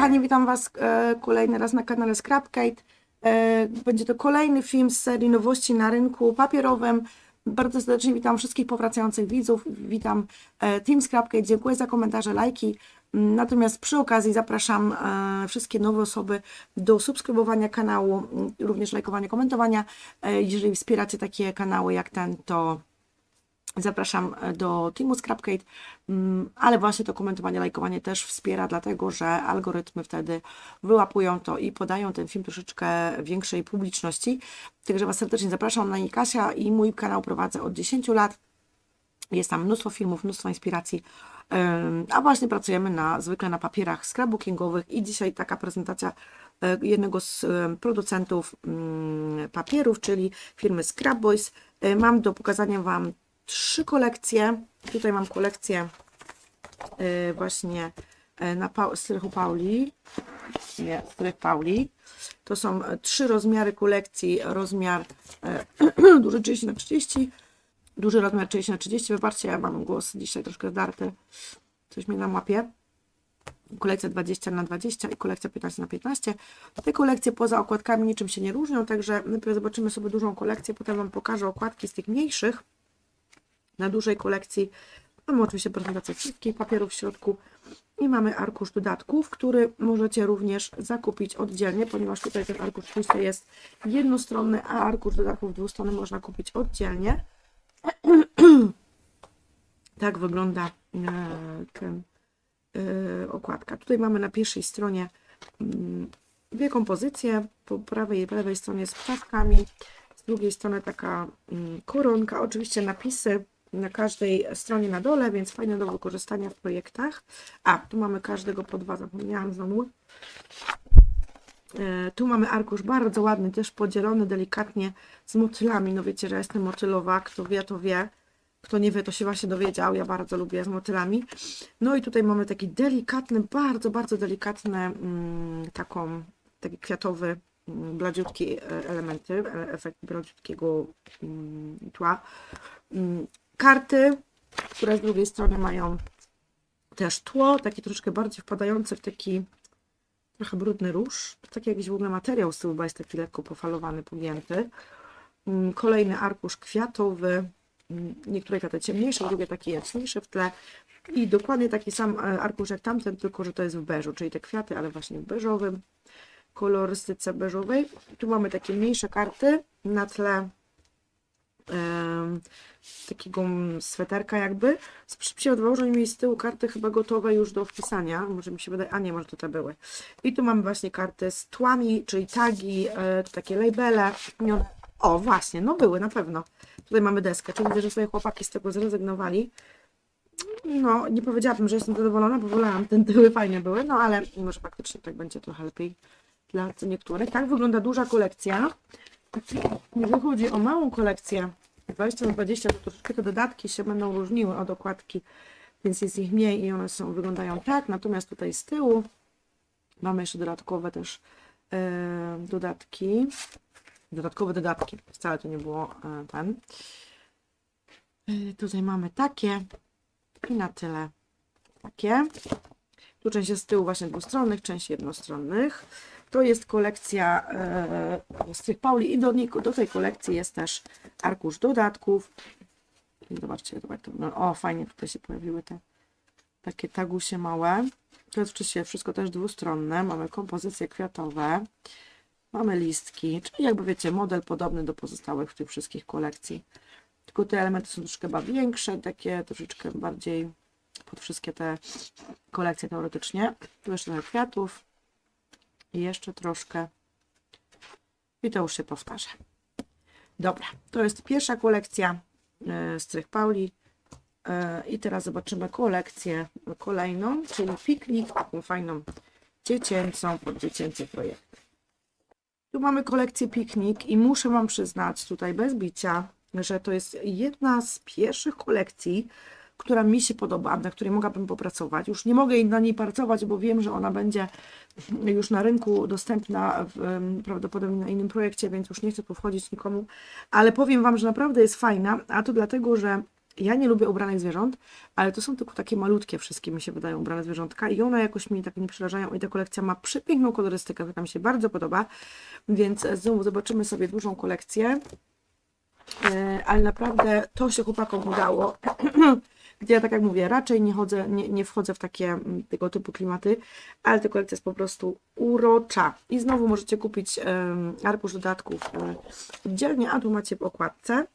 kochani, witam Was e, kolejny raz na kanale Scrapkate. E, będzie to kolejny film z serii nowości na rynku papierowym. Bardzo serdecznie witam wszystkich powracających widzów. Witam e, Team Scrapkate. Dziękuję za komentarze, lajki. Natomiast przy okazji zapraszam wszystkie nowe osoby do subskrybowania kanału, również lajkowania, komentowania. Jeżeli wspieracie takie kanały jak ten, to Zapraszam e, do Teamu Scrapcade, mm, ale właśnie to komentowanie, lajkowanie też wspiera, dlatego że algorytmy wtedy wyłapują to i podają ten film troszeczkę większej publiczności. Także Was serdecznie zapraszam na Nikasia i mój kanał prowadzę od 10 lat. Jest tam mnóstwo filmów, mnóstwo inspiracji, a właśnie pracujemy na, zwykle na papierach scrapbookingowych i dzisiaj taka prezentacja e, jednego z e, producentów mm, papierów, czyli firmy Scrapboys. Mam do pokazania Wam trzy kolekcje. Tutaj mam kolekcję e, właśnie e, na strychu Pauli. Nie, strych Pauli. To są e, trzy rozmiary kolekcji. Rozmiar e, duży 30 na 30 duży rozmiar 30 na 30 Wybaczcie, ja mam głos dzisiaj troszkę zdarty. Coś mnie nam łapie. Kolekcja 20 na 20 i kolekcja 15 na 15. Te kolekcje poza okładkami niczym się nie różnią, także najpierw zobaczymy sobie dużą kolekcję, potem Wam pokażę okładki z tych mniejszych. Na dużej kolekcji mamy oczywiście prezentację wszystkich papierów w środku i mamy arkusz dodatków, który możecie również zakupić oddzielnie, ponieważ tutaj ten arkusz oczywiście jest jednostronny, a arkusz dodatków dwustronny można kupić oddzielnie. Tak wygląda e, ten, e, okładka. Tutaj mamy na pierwszej stronie mm, dwie kompozycje. Po prawej i lewej stronie z ptaszkami, z drugiej strony taka mm, koronka. Oczywiście napisy na każdej stronie na dole, więc fajne do wykorzystania w projektach. A, tu mamy każdego po dwa, zapomniałam znowu. E, Tu mamy arkusz bardzo ładny, też podzielony delikatnie z motylami. No wiecie, że jestem motylowa, kto wie, to wie. Kto nie wie, to się właśnie dowiedział. Ja bardzo lubię z motylami. No i tutaj mamy taki delikatny, bardzo, bardzo delikatny, mm, taką, taki kwiatowy, mm, bladziutki e, elementy, e, efekt bladziutkiego mm, tła. Karty, które z drugiej strony mają też tło, takie troszkę bardziej wpadające w taki trochę brudny róż. Taki jakiś w ogóle materiał z tyłu, bo jest taki lekko pofalowany, pogięty. Mm, Kolejny arkusz kwiatowy. Mm, Niektóre kwiaty ciemniejsze, drugie takie jaśniejsze w tle. I dokładnie taki sam e, arkusz jak tamten, tylko że to jest w beżu, czyli te kwiaty, ale właśnie w beżowym kolorystyce beżowej. Tu mamy takie mniejsze karty na tle takiego sweterka jakby. Się odwało, że z tyłu karty chyba gotowe już do wpisania. Może mi się wydaje, a nie, może to te były. I tu mamy właśnie karty z tłami, czyli tagi, e, takie labele. O, właśnie, no były na pewno. Tutaj mamy deskę, czyli widzę, że sobie chłopaki z tego zrezygnowali. No, nie powiedziałabym, że jestem zadowolona, bo wolałam, ten tyły fajne były, no ale może faktycznie tak będzie trochę lepiej dla niektórych. Tak wygląda duża kolekcja. Jeżeli chodzi o małą kolekcję, 20 na 20, to troszeczkę te dodatki się będą różniły od okładki, więc jest ich mniej i one są, wyglądają tak. Natomiast tutaj z tyłu mamy jeszcze dodatkowe też e, dodatki. Dodatkowe dodatki, wcale to nie było e, ten. E, tutaj mamy takie i na tyle takie. Tu część jest z tyłu właśnie dwustronnych, część jednostronnych. To jest kolekcja e, z tych Pauli i do, do tej kolekcji jest też arkusz dodatków. Zobaczcie, zobacz, to, no, o fajnie tutaj się pojawiły te takie tagusie małe. To jest oczywiście wszystko też dwustronne. Mamy kompozycje kwiatowe. Mamy listki, czyli jakby wiecie, model podobny do pozostałych w tych wszystkich kolekcji. Tylko te elementy są troszkę chyba większe, takie troszeczkę bardziej pod wszystkie te kolekcje teoretycznie. Tu jeszcze kwiatów. I jeszcze troszkę. I to już się powtarza. Dobra, to jest pierwsza kolekcja e, strych Pauli. E, I teraz zobaczymy kolekcję kolejną, czyli piknik, taką fajną dziecięcą, pod dziecięcy projekt. Tu mamy kolekcję piknik i muszę Wam przyznać tutaj bez bicia, że to jest jedna z pierwszych kolekcji, która mi się podoba, na której mogłabym popracować. Już nie mogę na niej pracować, bo wiem, że ona będzie już na rynku dostępna w, prawdopodobnie na innym projekcie, więc już nie chcę tu wchodzić nikomu, ale powiem Wam, że naprawdę jest fajna, a to dlatego, że Ja nie lubię ubranych zwierząt, ale to są tylko takie malutkie wszystkie mi się wydają ubrane zwierzątka i one jakoś mi tak nie przerażają i ta kolekcja ma przepiękną kolorystykę, która mi się bardzo podoba, więc znowu zobaczymy sobie dużą kolekcję, E, ale naprawdę to się chłopakom udało, gdzie ja tak jak mówię, raczej nie chodzę, nie, nie wchodzę w takie mm, tego typu klimaty, ale ta kolekcja jest po prostu urocza i znowu możecie kupić em, arkusz dodatków e, oddzielnie, a tu macie w okładce.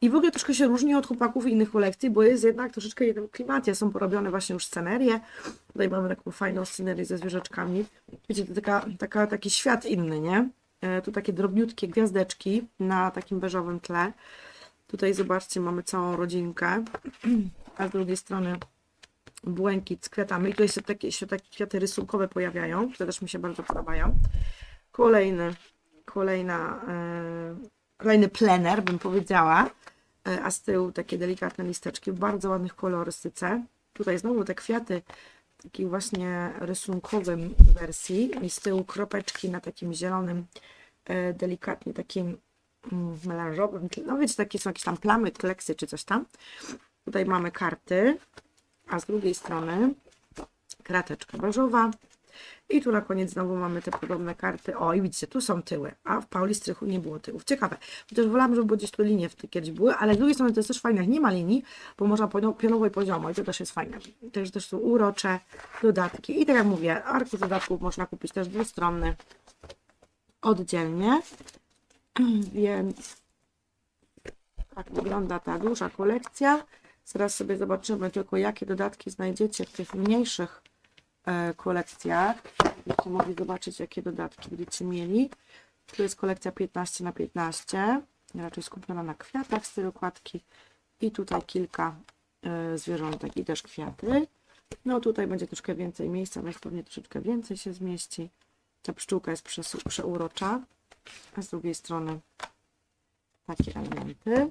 I w ogóle troszkę się różni od chłopaków innych kolekcji, bo jest jednak troszeczkę w jednym klimacie. Są porobione właśnie już scenerie. Tutaj mamy taką fajną scenerię ze zwierzaczkami. Wiecie, to taka, taka, taki świat inny, nie? E, Tu takie drobniutkie gwiazdeczki na takim beżowym tle. Tutaj zobaczcie, mamy całą rodzinkę, a z drugiej strony błękit z kwiatami. I tutaj się takie, się takie kwiaty rysunkowe pojawiają, które też mi się bardzo podobają. Kolejny, kolejna, e, kolejny plener, bym powiedziała. E, a z tyłu takie delikatne listeczki w bardzo ładnych kolorystyce. Tutaj znowu te kwiaty w takiej właśnie rysunkowym wersji i z tyłu kropeczki na takim zielonym, e, delikatnie takim melanżowym, tle. no wiecie, takie są jakieś tam plamy, kleksy czy coś tam. Tutaj mamy karty, a z drugiej strony krateczka beżowa. I tu na koniec znowu mamy te podobne karty. O, i widzicie, tu są tyły, a w Pauli Strychu nie było tyłów. Ciekawe. Chociaż wolałam, żeby gdzieś tu linie w kiedyś były, ale z drugiej strony to jest też fajne, jak nie ma linii, bo można piono- pionowo i poziomo i to też jest fajne. Też, też są urocze dodatki. I tak jak mówię, arkusz dodatków można kupić też dwustronny oddzielnie. Więc tak wygląda ta duża kolekcja. Zaraz sobie zobaczymy tylko, jakie dodatki znajdziecie w tych mniejszych e, kolekcjach. Będziecie mogli zobaczyć, jakie dodatki będziecie mieli. Tu jest kolekcja 15 na 15 raczej skupiona na kwiatach z tej okładki. I tutaj kilka e, zwierzątek i też kwiaty. No tutaj będzie troszkę więcej miejsca, więc pewnie troszeczkę więcej się zmieści. Ta pszczółka jest przeurocza, a z drugiej strony takie elementy.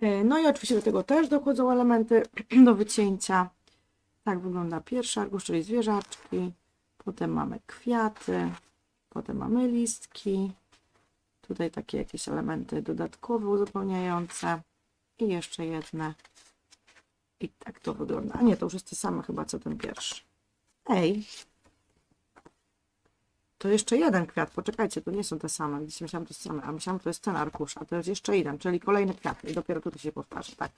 E, No i oczywiście do tego też dochodzą elementy do wycięcia. Tak wygląda pierwszy arkusz, czyli zwierzaczki. Potem mamy kwiaty. Potem mamy listki. Tutaj takie jakieś elementy dodatkowe, uzupełniające. I jeszcze jedne. I tak to wygląda. A nie, to już jest te same chyba co ten pierwszy. Ej. To jeszcze jeden kwiat. Poczekajcie, to nie są te same. Gdzieś myślałam, to same. A myślałam, to jest ten arkusz. A to jest jeszcze jeden, czyli kolejny kwiat. I dopiero tutaj się powtarza. Tak.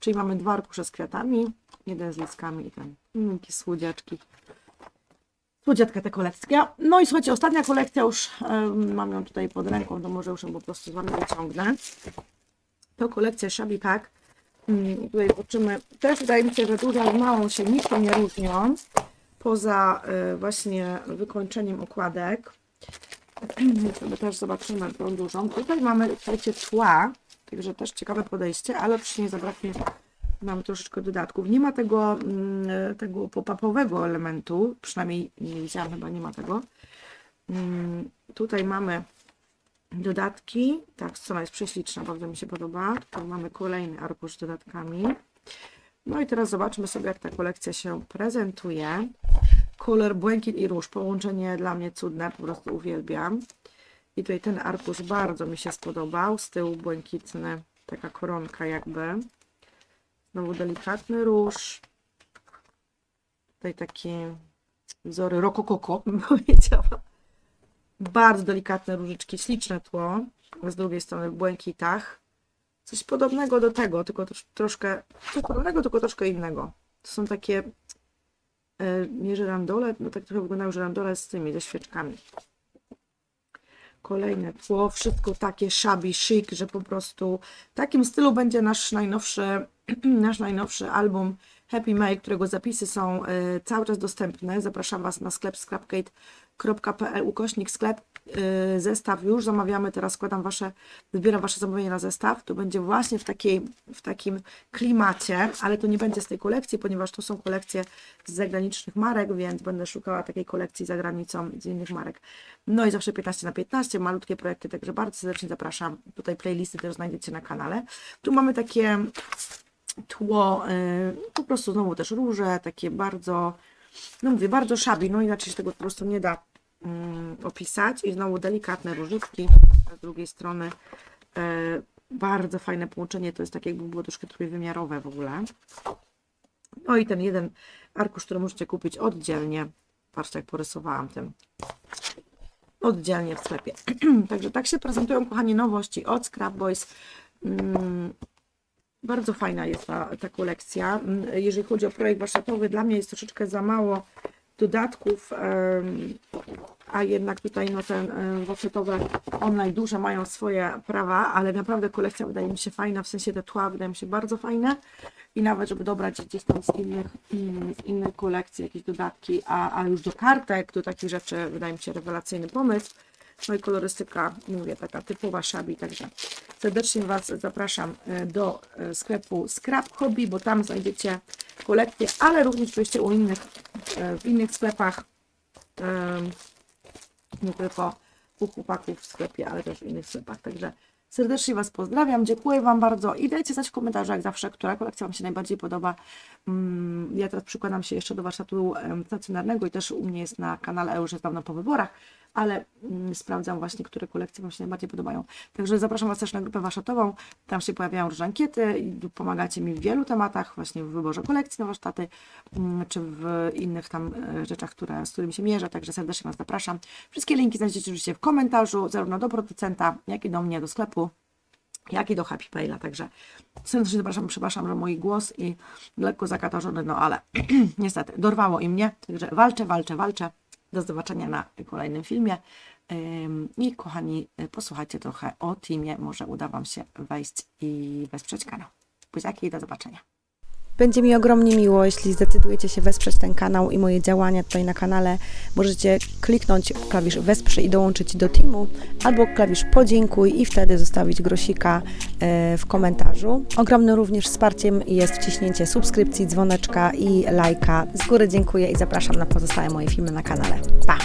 Czyli mamy dwa arkusze z kwiatami. Jeden z listkami i ten. Mm, jakie słodziaczki. Słodziatka ta kolekcja. No i słuchajcie, ostatnia kolekcja już em, mam ją tutaj pod ręką, to może już ją po prostu z Wami wyciągnę. To kolekcja Shabby Pack. Mm, Tutaj zobaczymy. Też wydaje mi się, że duża z małą się niczym nie różnią. Poza y, właśnie wykończeniem okładek. Sobie też zobaczymy tą dużą. Tutaj mamy, słuchajcie, tła. Także też ciekawe podejście, ale oczywiście nie zabraknie Mamy troszeczkę dodatków. Nie ma tego, mm, tego pop-upowego elementu, przynajmniej nie widziałam, chyba nie ma tego. Mm, Tutaj mamy dodatki. Tak, strona jest prześliczna, bardzo mi się podoba. Tutaj mamy kolejny arkusz z dodatkami. No i teraz zobaczmy sobie, jak ta kolekcja się prezentuje. Kolor błękit i róż, połączenie dla mnie cudne, po prostu uwielbiam. I tutaj ten arkusz bardzo mi się spodobał. Z tyłu błękitny, taka koronka jakby. Znowu delikatny róż. Tutaj takie wzory rokokoko, bym powiedziała. Bardzo delikatne różyczki, śliczne tło. Z drugiej strony w błękitach. Coś podobnego do tego, tylko trosz, troszkę, coś podobnego, tylko troszkę innego. To są takie, e, nie żyrandole, no tak trochę wyglądają żyrandole z tymi, ze świeczkami. Kolejne tło, wszystko takie shabby chic, że po prostu w takim stylu będzie nasz najnowszy, nasz najnowszy album Happy May, którego zapisy są e, cały czas dostępne. Zapraszam Was na sklep scrapkate.pl ukośnik sklep. E, Zestaw już zamawiamy, teraz składam Wasze, zbieram Wasze zamówienie na zestaw. To będzie właśnie w, takiej, w takim klimacie, ale to nie będzie z tej kolekcji, ponieważ to są kolekcje z zagranicznych marek, więc będę szukała takiej kolekcji za granicą z innych marek. No i zawsze 15 na 15, malutkie projekty, także bardzo serdecznie zapraszam. Tutaj playlisty też znajdziecie na kanale. Tu mamy takie tło, y, po prostu znowu też róże, takie bardzo, no mówię, bardzo szabi, no inaczej się tego po prostu nie da opisać i znowu delikatne różyczki, z drugiej strony y, Bardzo fajne połączenie, to jest tak jakby było troszkę trójwymiarowe w ogóle. No i ten jeden arkusz, który możecie kupić oddzielnie. Patrzcie, jak porysowałam tym. Oddzielnie w sklepie. Także tak się prezentują, kochani, nowości od Scrap Boys. Mm, bardzo fajna jest ta, ta kolekcja. Mm, Jeżeli chodzi o projekt warsztatowy, dla mnie jest troszeczkę za mało dodatków, a jednak tutaj no, te warsztatowe online duże mają swoje prawa, ale naprawdę kolekcja wydaje mi się fajna, w sensie te tła wydają mi się bardzo fajne i nawet żeby dobrać gdzieś tam z innych, mm, z innych kolekcji jakieś dodatki, a, a już do kartek, do takich rzeczy wydaje mi się rewelacyjny pomysł. No i kolorystyka, mówię, taka typowa szabi, także serdecznie Was zapraszam e, do e, sklepu Scrap Hobby, bo tam znajdziecie kolekcję, ale również oczywiście u innych, w innych sklepach, nie tylko u chłopaków w sklepie, ale też w innych sklepach, także serdecznie Was pozdrawiam, dziękuję Wam bardzo i dajcie znać w komentarzach jak zawsze, która kolekcja Wam się najbardziej podoba. Mm, Ja teraz przykładam się jeszcze do warsztatu stacjonarnego i też u mnie jest na kanale, już jest dawno po wyborach, ale mm, sprawdzam właśnie, które kolekcje Wam się najbardziej podobają. Także zapraszam Was też na grupę warsztatową, tam się pojawiają różne ankiety i pomagacie mi w wielu tematach, właśnie w wyborze kolekcji na warsztaty, mm, czy w innych tam e, rzeczach, które, z którymi się mierzę, także serdecznie Was zapraszam. Wszystkie linki znajdziecie oczywiście w komentarzu, zarówno do producenta, jak i do mnie, do sklepu jak i do Happy Payla, także serdecznie zapraszam, przepraszam, że mój głos i lekko zakatarzony, no ale niestety dorwało i mnie, także walczę, walczę, walczę. Do zobaczenia na kolejnym filmie i kochani, posłuchajcie trochę o teamie, może uda Wam się wejść i wesprzeć kanał. Buziaki i do zobaczenia. Będzie mi ogromnie miło, jeśli zdecydujecie się wesprzeć ten kanał i moje działania tutaj na kanale. Możecie kliknąć klawisz wesprzyj i dołączyć do teamu, albo klawisz podziękuj i wtedy zostawić grosika e, w komentarzu. Ogromnym również wsparciem jest wciśnięcie subskrypcji, dzwoneczka i lajka. Z góry dziękuję i zapraszam na pozostałe moje filmy na kanale. Pa!